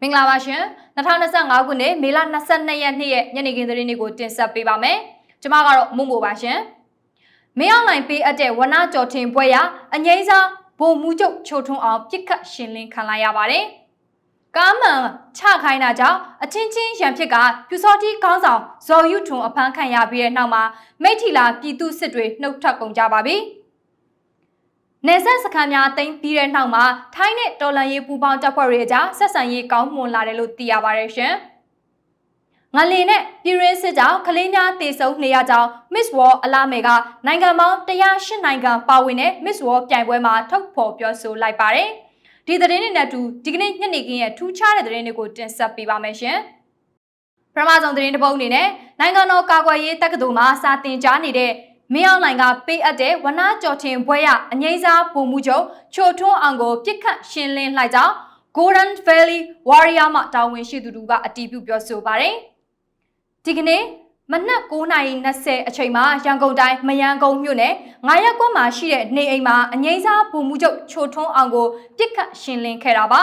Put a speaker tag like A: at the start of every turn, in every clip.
A: မင်္ဂလာပါရှင်2025ခုနှစ်မေလ22ရက်နေ့ရဲ့ညနေခင်းသတင်းတွေကိုတင်ဆက်ပေးပါမယ်ကျွန်မကတော့မုံမိုပါရှင်မင်းအောင်လိုင်ပေးအပ်တဲ့ဝနကြော်ထင်ပွဲရအငိမ့်စားဘုံမူချုပ်ချိုထွန်းအောင်ပြစ်ခတ်ရှင်းလင်းခံလိုက်ရပါတယ်ကားမှန်ချခိုင်းတာကြောင့်အချင်းချင်းရန်ဖြစ်ကပြူစောတိကောင်းဆောင်ဇော်ယူထွန်းအဖမ်းခံရပြီးတဲ့နောက်မှာမိထီလာပြည်သူစစ်တွေနှုတ်ထွက်ကုန်ကြပါပြီ။ နေဆက်စခန်းများတင်ပြီးတဲ့နောက်မှာထိုင်းနဲ့တော်လန်ရေးပူပေါင်းတပ်ဖွဲ့တွေအကြားဆက်ဆံရေးကောင်းမွန်လာတယ်လို့သိရပါတယ်ရှင်။ငလင်နဲ့ပြည်ရင်းစစ်ကြောင့်ကလေးများတေဆုံးနေရကြောင်း Miss War အလာမေကနိုင်ငံပေါင်း108နိုင်ငံပါဝင်တဲ့ Miss War ပြိုင်ပွဲမှာထုတ်ဖော်ပြောဆိုလိုက်ပါတယ်။ဒီသတင်းတွေနဲ့အတူဒီကနေ့ညနေခင်းရဲ့ထူးခြားတဲ့သတင်းတွေကိုတင်ဆက်ပေးပါမယ်ရှင်။ပထမဆုံးသတင်းတစ်ပုဒ်အနေနဲ့နိုင်ငံတော်ကာကွယ်ရေးတက္ကသိုလ်မှာစာသင်ကြားနေတဲ့ မင်းအောင်လှိုင်ကပေးအပ်တဲ့ဝနာကြော်ထင်ဘွဲရအငိမ့်စားပုံမှုချုပ်ချိုထွန်းအောင်ကိုပြစ်ခတ်ရှင်းလင်းလိုက်ကြောင်း Golden Valley Warrior မှတာဝန်ရှိသူတို့ကအတည်ပြုပြောဆိုပါတယ်။ဒီကနေ့မနက်9:20အချိန်မှာရန်ကုန်တိုင်းမယန်းကုန်းမြို့နယ်ငါရက်ကွက်မှာရှိတဲ့နေအိမ်မှာအငိမ့်စားဗိုလ်မှူးချုပ်ချိုထွန်းအောင်ကိုပြစ်ခတ်ရှင်းလင်းခဲ့တာပါ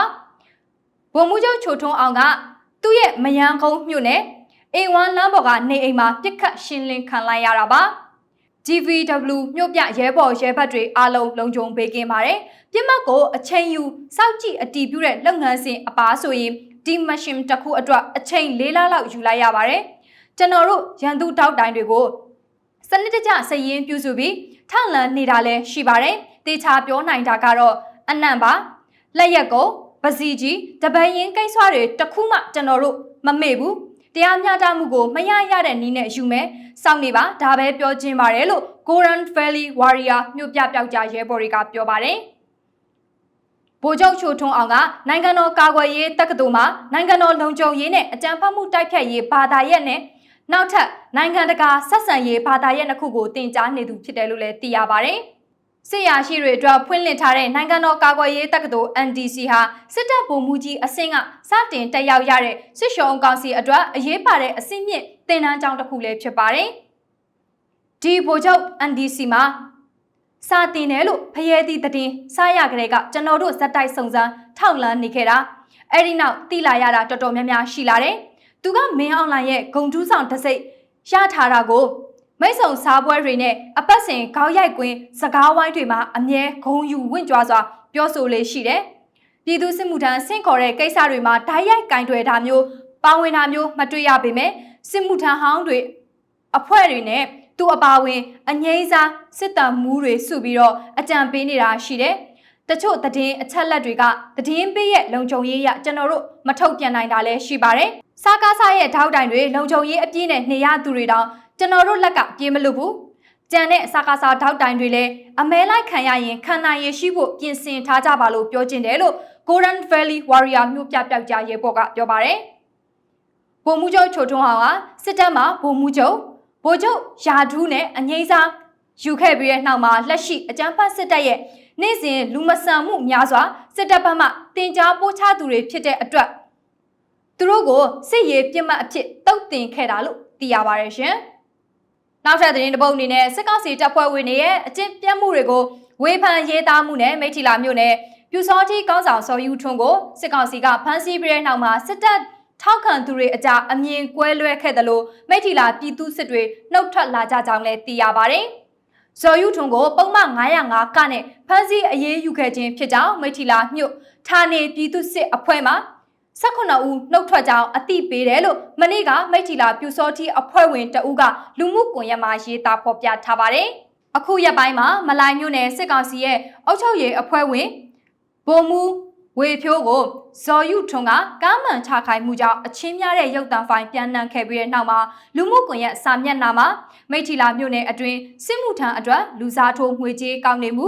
A: ဗိုလ်မှူးချုပ်ချိုထွန်းအောင်ကသူ့ရဲ့မယန်းကုန်းမြို့နယ်အိမ်ဝမ်လမ်းပေါ်ကနေအိမ်မှာပြစ်ခတ်ရှင်းလင်းခံလိုက်ရတာပါ GVW မြို့ပြရဲဘော်ရဲဘက်တွေအားလုံးလုံခြုံပေးကင်းပါတယ်ပြစ်မှတ်ကိုအချိန်ယူစောက်ကြည့်အတီးပြုတဲ့လုပ်ငန်းစဉ်အပါဆိုရင်ဒီမရှင်တစ်ခုအတွက်အချိန်၄လလောက်ယူလိုက်ရပါတယ်ကျွန်တော်တို့ရန်သူတောက်တိုင်းတွေကိုစနစ်တကျစည်ရင်ပြုစုပြီးထောက်လန်းနေတာလည်းရှိပါတယ်တေချာပြောနိုင်တာကတော့အနံ့ပါလက်ရက်ကိုပစီကြီးတပန်းရင်ကိစ္စတွေတခုမှကျွန်တော်တို့မမေ့ဘူး တရားမျှတမှုကိုမရရတဲ့နည်းနဲ့ယူမယ်စောင့်နေပါဒါပဲပြောချင်းပါတယ်လို့ Goran Valley Warrior မြို့ပြပျောက်ကြားရဲဘော်တွေကပြောပါတယ်ဗိုလ်ချုပ်ချိုထွန်းအောင်ကနိုင်ငံတော်ကာကွယ်ရေးတက္ကသိုလ်မှာနိုင်ငံတော်လုံခြုံရေးနဲ့အကြံဖတ်မှုတိုက်ဖြတ်ရေးဘာသာရပ်နဲ့နောက်ထပ်နိုင်ငံတကာဆက်ဆံရေးဘာသာရပ်နှစ်ခုကိုတင် जा နေသူဖြစ်တယ်လို့လည်းသိရပါတယ်။ စစ်ရာရှိတွေအတွက်ဖွင့်လှစ်ထားတဲ့နိုင်ငံတော်ကာကွယ်ရေးတက္ကသိုလ် NDC ဟာစစ်တပ်ဗိုလ်မှူးကြီးအဆင့်ကစတင်တက်ရောက်ရတဲ့စစ်ရှုံးကောင်စီအတွက်အရေးပါတဲ့အဆင့်မြင့်သင်တန်းကျောင်းတစ်ခုလည်းဖြစ်ပါတယ်။ဒီဗိုလ်ချုပ် NDC မှာစာတင်တယ်လို့ဖရဲသည့်တည်င်းစားရကြတဲ့ကကျွန်တော်တို့ဇက်တိုက်စုံစမ်းထောက်လန်းနေခဲ့တာအဲ့ဒီနောက်တိလာရတာတော်တော်များများရှိလာတယ်။သူကမင်းအောင်လှိုင်ရဲ့ဂုံထူးဆောင်တစ်စိတ်ရထားတာကို မိတ်ဆုံစားပွဲတွေနဲ့အပတ်စဉ်ခေါင်းရိုက်ကွင်းစကားဝိုင်းတွေမှာအမြဲဂုံယူဝင့်ကြွားစွာပြောဆိုလေးရှိတယ်။ပြည်သူစစ်မှုထမ်းဆင့်ခေါ်တဲ့ကိစ္စတွေမှာဓာတ်ရိုက်ကင်တွယ်တာမျိုးပါဝင်တာမျိုးမတွေ့ရပေမဲ့စစ်မှုထမ်းဟောင်းတွေအဖွဲ့တွေနဲ့သူအပါဝင်အငိမ့်စားစစ်တမ်းမူးတွေစုပြီးတော့အကြံပေးနေတာရှိတယ်။တချို့သတင်းအချက်လက်တွေကသတင်းပေးရဲ့လုံခြုံရေးရကျွန်တော်တို့မထုတ်ပြန်နိုင်တာလည်းရှိပါတယ်။စားကားစားရဲ့ထောက်တိုင်တွေလုံခြုံရေးအပြည့်နဲ့နေရသူတွေတောင် ကျွန်တော်တို့လက်ကပြေးမလို့ဘူးကြံတဲ့စားကားစားထောက်တိုင်တွေလည်းအမဲလိုက်ခံရရင်ခံနိုင်ရရှိဖို့ပြင်ဆင်ထားကြပါလို့ပြောချင်တယ်လို့ Golden Valley Warrior မြို့ပြပျောက်ကြားရဲဘော်ကပြောပါတယ်ဗိုလ်မှူးချုပ်ချိုထွန်းအောင်ကစစ်တပ်မှာဗိုလ်မှူးချုပ်ဗိုလ်ချုပ်ယာဒူးနဲ့အငိမ့်စားယူခဲ့ပြီးတဲ့နောက်မှာလက်ရှိအကြမ်းဖက်စစ်တပ်ရဲ့နေ့စဉ်လူမဆန်မှုများစွာစစ်တပ်ဘက်မှတင် जा ပိုးချသူတွေဖြစ်တဲ့အတွက်သူတို့ကိုစစ်ရေးပြစ်မှတ်အဖြစ်တုတ်တင်ခဲ့တာလို့သိရပါတယ်ရှင်။ နောက်ထပ်သတင်းတစ်ပုဒ်အနေနဲ့စစ်ကောင်စီတပ်ဖွဲ့ဝင်တွေရဲ့အကျင့်ပြတ်မှုတွေကိုဝေဖန်ရေးသားမှုနဲ့မိထီလာမြို့နယ်ပြူစောတိကောင်းဆောင်စော်ယူထွန်းကိုစစ်ကောင်စီကဖမ်းဆီးပြီးတဲ့နောက်မှာစစ်တပ်ထောက်ခံသူတွေအကြအမြင်ကွဲလွဲခဲ့တယ်လို့မိထီလာပြည်သူစစ်တွေနှုတ်ထွက်လာကြကြောင်းလည်းသိရပါတယ်။ဇော်ယူထွန်းကိုပုံမှန်905ကနဲ့ဖမ်းဆီးအရေးယူခဲ့ခြင်းဖြစ်ကြောင်းမိထီလာမြို့ဌာနေပြည်သူစစ်အဖွဲ့မှ 18ဦးနှုတ်ထွက်ကြောင်းအသိပေးတယ်လို့မနေ့ကမိထီလာပြူစောတိအဖွဲ့ဝင်တဦးကလူမှုကွန်ရက်မှာရေးသားဖော်ပြထားပါတယ်။အခုရက်ပိုင်းမှာမလိုင်မြို့နယ်စစ်ကောင်စီရဲ့အုပ်ချုပ်ရေးအဖွဲ့ဝင်ဗိုလ်မှူးဝေဖြိုးကိုဇော်ယူထွန်းကကားမှန်ချခိုင်မှုကြောင့်အချင်းများတဲ့ရုပ်သံဖိုင်ပြန်နှံခဲ့ပြီးတဲ့နောက်မှာလူမှုကွန်ရက်စာမျက်နှာမှာမိထီလာမြို့နယ်အတွင်းစစ်မှုထမ်းအတွက်လူစားထိုးငွေကြေးကောင်းနေမှု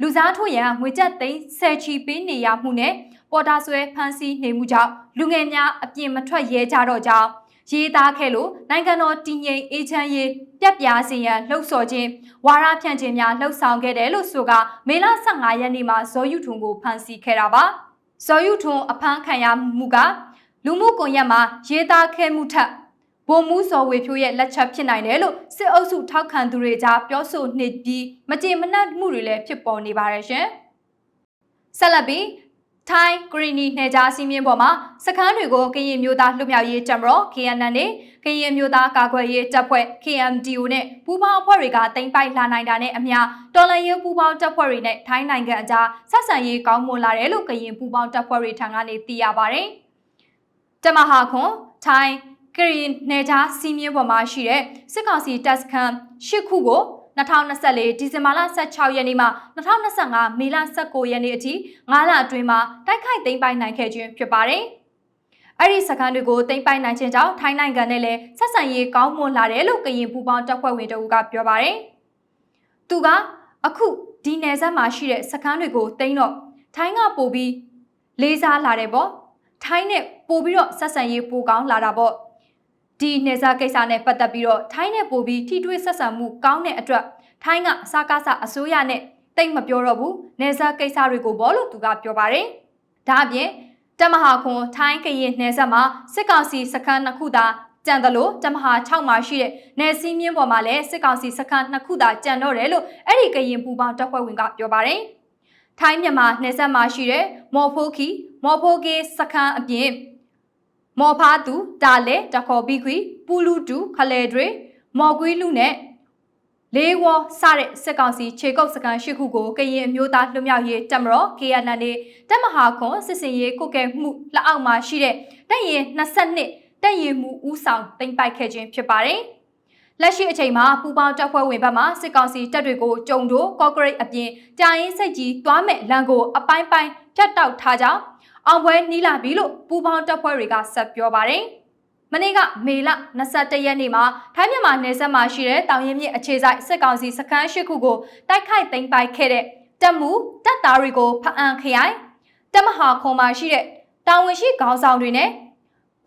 A: လူစားထိုးရန်ငွေကျပ်သိန်းဆယ်ချီပေးနေရမှုနဲ့ ပေါ်တာဆွဲဖမ်းဆီးနေမှုကြောင့်လူငယ်များအပြင်မထွက်ရဲကြတော့ကြောင်းရေးသားခဲ့လို့နိုင်ငံတော်တည်ငြိမ်အေးချမ်းရေးပြက်ပြားစေရန်လှုပ်ဆော်ခြင်းဝါရဖြန့်ခြင်းများလှုပ်ဆောင်ခဲ့တယ်လို့ဆိုကမေလ15ရက်နေ့မှာဇော်ယူထွန်းကိုဖမ်းဆီးခဲ့တာပါဇော်ယူထွန်းအဖမ်းခံရမှုကလူမှုကွန်ရက်မှာရေးသားခဲ့မှုထက်ဗိုလ်မှူးစော်ဝေဖြိုးရဲ့လက်ချက်ဖြစ်နိုင်တယ်လို့စစ်အုပ်စုထောက်ခံသူတွေကြားပြောဆိုနေပြီးမကြေမနက်မှုတွေလည်းဖြစ်ပေါ်နေပါတယ်ရှင်ဆက်လက်ပြီး ထိုင်းဂရီနီနယ်ကြားစီးမြင့်ပေါ်မှာစခန်းတွေကိုကရင်မျိုးသားလွတ်မြောက်ရေးတပ်မတော် KNN နဲ့ကရင်မျိုးသားကာကွယ်ရေးတပ်ဖွဲ့ KMDO နဲ့ပူးပေါင်းအဖွဲ့တွေကတင်ပိုက်လာနိုင်တာနဲ့အမျှတော်လှန်ရေးပူးပေါင်းတပ်ဖွဲ့တွေနဲ့ထိုင်းနိုင်ငံအကြားဆက်ဆံရေးကောင်းမွန်လာတယ်လို့ကရင်ပူးပေါင်းတပ်ဖွဲ့တွေထံကနေသိရပါတယ်။တမဟာခွန်ထိုင်းကရင်နယ်ကြားစီးမြင့်ပေါ်မှာရှိတဲ့စစ်ကောင်စီတပ်စခန်း၈ခုကို 2024ဒီဇင်ဘာလ16ရက်နေ့မှ2025မေလ19ရက်နေ့အထိ9လအတွင်းမှာတိုက်ခိုက်သိမ်းပိုက်နိုင်ခဲ့ခြင်းဖြစ်ပါတယ်။အဲ့ဒီစခန်းတွေကိုသိမ်းပိုက်နိုင်ခြင်းကြောင့်ထိုင်းနိုင်ငံနဲ့လည်းဆက်ဆံရေးကောင်းမွန်လာတယ်လို့ကရင်ပူပေါင်းတပ်ဖွဲ့ဝင်တို့ကပြောပါတယ်။သူကအခုဒီနယ်စပ်မှာရှိတဲ့စခန်းတွေကိုသိမ်းတော့ထိုင်းကပို့ပြီးလေးစားလာတယ်ပေါ့။ထိုင်းနဲ့ပို့ပြီးတော့ဆက်ဆံရေးပိုကောင်းလာတာပေါ့။ ဒီနေစာကိစ္စနဲ့ပတ်သက်ပြီးတော့ထိုင်းနဲ့ပို့ပြီးထိတွေ့ဆက်ဆံမှုကောင်းတဲ့အတွက်ထိုင်းကအစကားစအစိုးရနဲ့တိတ်မပြောတော့ဘူးနေစာကိစ္စတွေကိုဘောလို့သူကပြောပါတယ်။ဒါအပြင်တမဟာခွန်ထိုင်းကရင်နေဆက်မှာစစ်ကောင်စီစခန်းနှစ်ခုသာကြံတယ်လို့တမဟာ6မှာရှိတဲ့နယ်စည်းမြင်းပေါ်မှာလည်းစစ်ကောင်စီစခန်းနှစ်ခုသာကြံတော့တယ်လို့အဲ့ဒီကရင်ပူပေါင်းတပ်ဖွဲ့ဝင်ကပြောပါတယ်။ထိုင်းမြန်မာနယ်ဆက်မှာရှိတဲ့မော်ဖိုးခီမော်ဖိုးကေစခန်းအပြင် မော်ဖားသူတာလဲတခေါ်ပြီးခွီပူလူတူခလဲတွေမော်ကွီးလူနဲ့လေးဝစတဲ့စစ်ကောင်စီခြေကုပ်စကန်ရှိခုကိုကရင်အမျိုးသားလွတ်မြောက်ရေးတပ်မတော် KNN နဲ့တပ်မဟာခွန်စစ်စင်ရေးကုတ်ကဲမှုလက်အောက်မှာရှိတဲ့တပ်ရင်22တပ်ရင်မှုဦးဆောင်တင်ပိုက်ခဲ့ခြင်းဖြစ်ပါတယ်။လက်ရှိအချိန်မှာပူပေါင်းတပ်ဖွဲ့ဝင်ဘက်မှစစ်ကောင်စီတပ်တွေကိုကြုံတို့ကော့ဂရိတ်အပြင်ကြာရင်စိတ်ကြီးသွားမဲ့လမ်းကိုအပိုင်းပိုင်းဖြတ်တောက်ထားကြောင်း အောင်ပွဲနီးလာပြီလို့ပူပေါင်းတပ်ဖွဲ့တွေကဆက်ပြောပါတယ်။မနေ့ကမေလ21ရက်နေ့မှာထိုင်းမြန်မာနယ်စပ်မှာရှိတဲ့တောင်ရင်မြစ်အခြေစိုက်စစ်ကောင်စီစခန်းရှိခုကိုတိုက်ခိုက်သိမ်းပိုက်ခဲ့တဲ့တပ်မှုတပ်သားတွေကိုဖအံခရိုင်တပ်မဟာခုံမှာရှိတဲ့တာဝန်ရှိခေါင်းဆောင်တွေနဲ့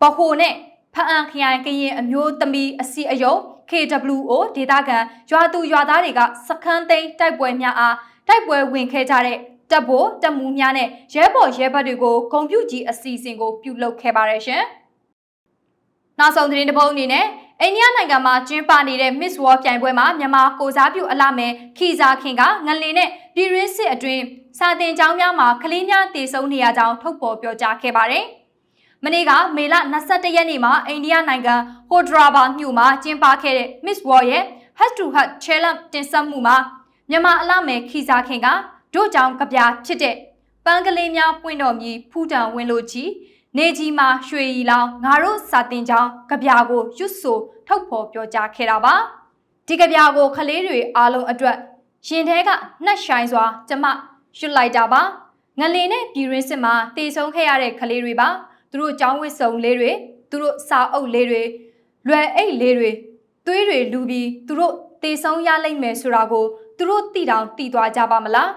A: ဗဟိုနဲ့ဖအံခရိုင်ကရင်အမျိုးသမီးအစီအယုံ KWO ဒေတာကန်ရွာသူရွာသားတွေကစခန်းသိမ်းတိုက်ပွဲများအားတိုက်ပွဲဝင်ခဲ့ကြတဲ့ တပ်ဖို့တပ်မှုများနဲ့ရဲဘော်ရဲဘက်တွေကိုဂုံပြုကြီးအစီအစဉ်ကိုပြုလုပ်ခဲ့ပါတယ်ရှင်။နောက်ဆုံးသတင်းတစ်ပုဒ်အနေနဲ့အိန္ဒိယနိုင်ငံမှာကျင်းပနေတဲ့ Miss World ပြိုင်ပွဲမှာမြန်မာကိုစားပြုအလှမယ်ခီစာခင်ကငလင်နဲ့ပြည်ရင်းစစ်အတွင်းစာတင်ကျောင်းများမှာကလေးများတည်ဆုံနေရကြောင်းထုတ်ဖော်ပြောကြားခဲ့ပါတယ်။မနေ့ကမေလ22ရက်နေ့မှာအိန္ဒိယနိုင်ငံဟိုဒရာဘာမြို့မှာကျင်းပခဲ့တဲ့ Miss World ရဲ့ Head to Head Challenge တင်ဆက်မှုမှာမြန်မာအလှမယ်ခီစာခင်က တို့ကြောင့်ကြပြဖြစ်တဲ့ပန်းကလေးများပွင့်တော်မီဖူးတံဝင်းလို့ချီနေကြီးမှာရွှေရီလောင်ငါတို့စာတင်ကြောင်းကြပြကိုရွတ်ဆိုထုတ်ဖော်ပြောကြားခဲ့တာပါဒီကြပြကိုခလေးတွေအားလုံးအတွက်ရင်ထဲကနှက်ဆိုင်စွာကျမရွတ်လိုက်တာပါငလင်နဲ့ပြည်ရင်းစစ်မှာတည်ဆုံးခဲ့ရတဲ့ခလေးတွေပါသူတို့ចောင်းဝစ်စုံလေးတွေသူတို့စာအုပ်လေးတွေလွယ်အိတ်လေးတွေသွေးတွေလူပြီးသူတို့တည်ဆုံးရလိမ့်မယ်ဆိုတာကိုသူတို့သိတောင်သိသွားကြပါမလား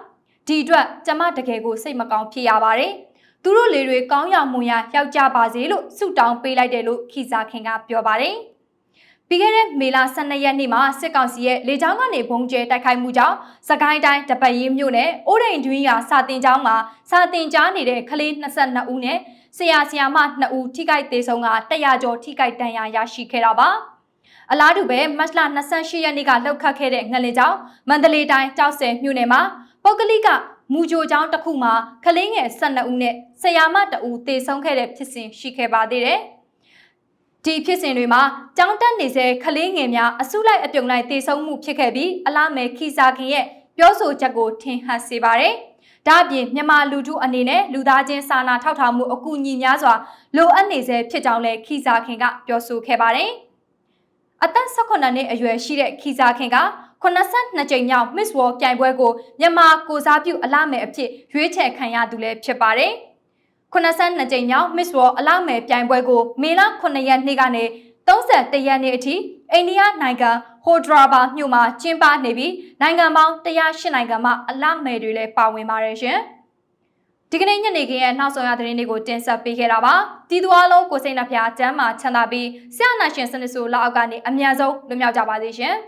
A: ဒီအတွက်ကျမတကယ်ကိုစိတ်မကောင်းဖြစ်ရပါတယ်။သူတို့လေတွေကောင်းရမွန်ရယောက်ကြပါစေလို့ဆုတောင်းပေးလိုက်တယ်လို့ခီစာခင်ကပြောပါတယ်။ပြီးခဲ့တဲ့မေလ12ရက်နေ့မှာစစ်ကောင်စီရဲ့လေကြောင်းကနေဘုံကျဲတိုက်ခိုက်မှုကြောင့်စကိုင်းတိုင်းတပတ်ရင်းမြို့နယ်အိုးဒိန်တွင်းရစာတင်ကျောင်းမှာစာတင်ကြားနေတဲ့ကလေး22ဦးနဲ့ဆရာဆရာမ2ဦးထိခိုက်သေးဆုံးက100ကျော်ထိခိုက်ဒဏ်ရာရရှိခဲ့တာပါ။အလားတူပဲမတ်လ28ရက်နေ့ကလှုပ်ခတ်ခဲ့တဲ့ငလင်ကျောင်းမန္တလေးတိုင်းကြောက်စဲမြို့နယ်မှာ ပုဂ္ဂလိကမူဂျိုကျောင်းတစ်ခုမှာကလေးငယ်12ဦးနဲ့ဆရာမ2ဦးသေဆုံးခဲ့တဲ့ဖြစ်စဉ်ရှိခဲ့ပါသေးတယ်။ဒီဖြစ်စဉ်တွေမှာကျောင်းတက်နေစေကလေးငယ်များအစုလိုက်အပြုံလိုက်သေဆုံးမှုဖြစ်ခဲ့ပြီးအလားမဲခီစာခင်ရဲ့ပြောဆိုချက်ကိုထင်ဟပ်စေပါတယ်။ဒါ့အပြင်မြန်မာလူထုအနေနဲ့လူသားချင်းစာနာထောက်ထားမှုအကူအညီများစွာလိုအပ်နေစေဖြစ်ကြောင်းလည်းခီစာခင်ကပြောဆိုခဲ့ပါတယ်။အသက်18နှစ်အရွယ်ရှိတဲ့ခီစာခင်က 82ကြိမ်မြောက် Miss World ပြိုင်ပွဲကိုမြန်မာကိုစားပြုအလားမယ်အဖြစ်ရွေးချယ်ခံရသူလည်းဖြစ်ပါတယ်။82ကြိမ်မြောက် Miss World အလားမယ်ပြိုင်ပွဲကိုမေလ9ရက်နေ့ကနေ31ရက်နေ့အထိအိန္ဒိယနိုင်ငံဟိုဒရာဘာမြို့မှာကျင်းပနေပြီးနိုင်ငံပေါင်း108နိုင်ငံမှအလားမယ်တွေလည်းပါဝင်ပါတယ်ရှင်။ဒီကနေ့ညနေခင်းရဲ့နောက်ဆုံးရသတင်းတွေကိုတင်ဆက်ပေးခဲ့တာပါ။တီသူအလုံးကိုစိတ်နှဖျားကျမ်းမာချမ်းသာပြီးဆရာနာရှင်စနစ်ဆိုလောက်အောက်ကနေအမြန်ဆုံးလွတ်မြောက်ကြပါစေရှင်။